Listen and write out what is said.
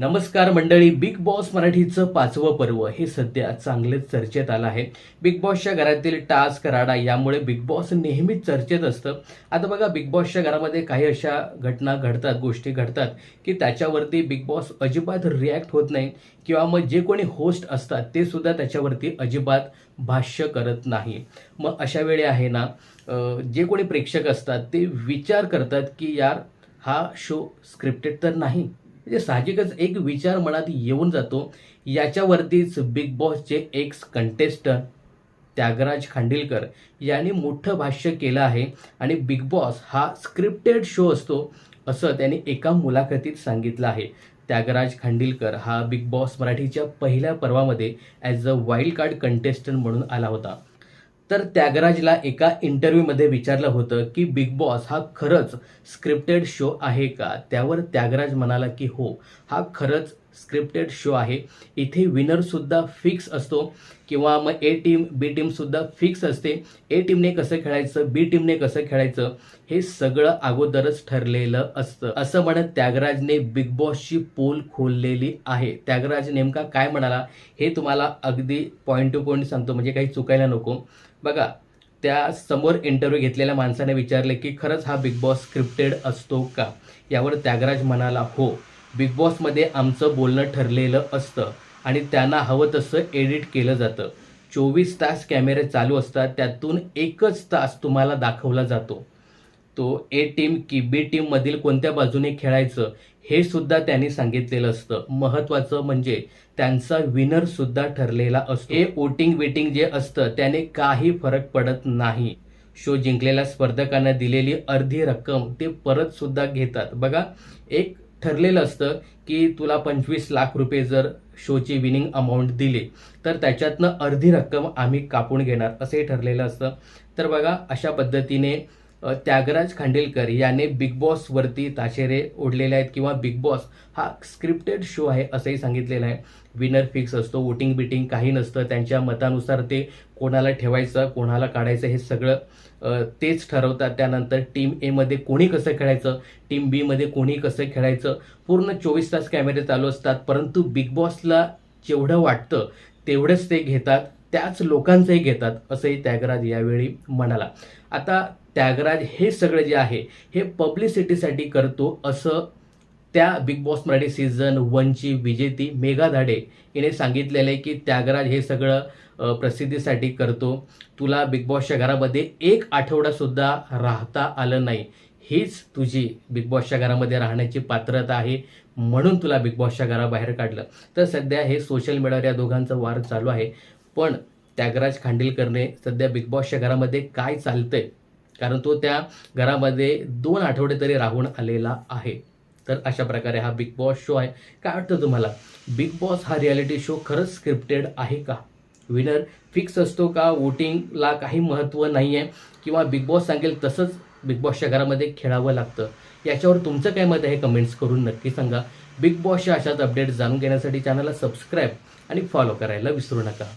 नमस्कार मंडळी big boss मराठीचं पाचवं पर्व हे सध्या चांगलेच चर्चेत आलं आहे. बिग बॉसच्या घरातील टास्क राडा यामुळे बिग बॉस नेहमीच चर्चेत असतं. आता बघा बिग बॉसच्या घरामध्ये काही अशा घटना घडतात गोष्टी घडतात की त्याच्यावरती बिग बॉस अजिबात रिॲक्ट होत नाही किंवा मग जे कोणी होस्ट असतात ते सुद्धा त्याच्यावरती अजिबात भाष्य करत नाही. मग अशा वेळी आहे ना जे कोणी प्रेक्षक असतात ते विचार करतात की यार हा शो स्क्रिप्टेड तर नाही. म्हणजे साहजिकच एक विचार मनात येऊन जातो याच्यावरतीच बिग बॉसचे एक्स कंटेस्टंट त्यागराज खांडिलकर यांनी मोठं भाष्य केलं आहे आणि बिग बॉस हा स्क्रिप्टेड शो असतो असं त्यांनी एका मुलाखतीत सांगितलं आहे. त्यागराज खांडिलकर हा बिग बॉस मराठीच्या पहिल्या पर्वामध्ये as a wild card contestant म्हणून आला होता. तर त्यागराजला एका इंटरव्ह्यूमध्ये विचारलं होतं की बिग बॉस हा खरंच स्क्रिप्टेड शो आहे का? त्यावर त्यागराज म्हणाला की हो हा खरंच स्क्रिप्टेड शो आहे. इथे विनरसुद्धा फिक्स असतो किंवा मग ए टीम बी टीमसुद्धा फिक्स असते. ए टीमने कसं खेळायचं बी टीमने कसं खेळायचं हे सगळं अगोदरच ठरलेलं असतं. असं म्हणत त्यागराजने बिग बॉसची पोल खोललेली आहे. त्यागराज नेमका काय म्हणाला हे तुम्हाला अगदी पॉईंट टू पॉईंट सांगतो म्हणजे काही चुकायला नको. बघा त्या समोर इंटरव्ह्यू घेतलेल्या माणसाने विचारले की खरंच हा बिग बॉस स्क्रिप्टेड असतो का? यावर त्यागराज म्हणाला हो. बिग बॉसमध्ये आमचं बोलणं ठरलेलं असतं आणि त्यांना हवं तसं एडिट केलं जातं. चोवीस तास कॅमेरे चालू असतात त्यातून एकच तास तुम्हाला दाखवला जातो. तो ए टीम की बी टीममधील कोणत्या बाजूने खेळायचं हे सुद्धा त्यांनी सांगितलेलं असतं. महत्त्वाचं म्हणजे त्यांचा विनर सुद्धा ठरलेला असतो. हे वोटिंग वेटिंग जे असतं त्याने काही फरक पडत नाही. शो जिंकलेल्या स्पर्धकांना दिलेली अर्धी रक्कम ते परत सुद्धा घेतात. बघा एक ठरलेलं असतं की तुला पंचवीस लाख रुपये जर शोची विनिंग अमाऊंट दिली तर त्याच्यातनं अर्धी रक्कम आम्ही कापून घेणार असंही ठरलेलं असतं. तर बघा अशा पद्धतीने त्यागराज खांडेलकर याने बिग बॉसवरती ताशेरे ओढलेले आहेत किंवा बिग बॉस हा स्क्रिप्टेड शो आहे असंही सांगितलेलं आहे. विनर फिक्स असतो वोटिंग बिटिंग काही नसतं त्यांच्या मतानुसार ते कोणाला ठेवायचं कोणाला काढायचं हे सगळं तेच ठरवतात. त्यानंतर टीम एमध्ये कोणी कसं खेळायचं टीम बीमध्ये कोणी कसं खेळायचं पूर्ण चोवीस तास कॅमेरे चालू असतात. परंतु बिग बॉसला जेवढं वाटतं तेवढंच ते घेतात. त्याच लोकांचंही घेतात असंही त्यागराज यावेळी म्हणाला. आता त्यागराज हे सगळं जे आहे हे पब्लिसिटीसाठी करतो असं त्या बिग बॉस मराठी सीझन वनची विजेती मेघा धाडे हिने सांगितलेलं आहे की त्यागराज हे सगळं प्रसिद्धीसाठी करतो. तुला बिग बॉसच्या घरामध्ये एक आठवडासुद्धा राहता आलं नाही. हीच तुझी बिग बॉसच्या घरामध्ये राहण्याची पात्रता आहे म्हणून तुला बिग बॉसच्या घराबाहेर काढलं. तर सध्या हे सोशल मीडियावर या दोघांचं वार चालू आहे. पण त्यागराज खांडेलकरने सध्या बिग बॉसच्या घरामध्ये काय चालतंय? कारण तो त्या घरामध्ये दोन आठवडे तरी राहून आलेला आहे. तर अशा प्रकारे हा बिग बॉस शो आहे. काय वाटतं तुम्हाला? बिग बॉस हा रियालिटी शो खरंच स्क्रिप्टेड आहे का? विनर फिक्स असतो का? वोटिंगला काही महत्त्व नाही आहे किंवा बिग बॉस सांगेल तसंच बिग बॉसच्या घरामध्ये खेळावं लागतं? याच्यावर तुमचं काय मत आहे कमेंट्स करून नक्की सांगा. बिग बॉसच्या अशाच अपडेट जाणून घेण्यासाठी चॅनलला सबस्क्राईब आणि फॉलो करायला विसरू नका.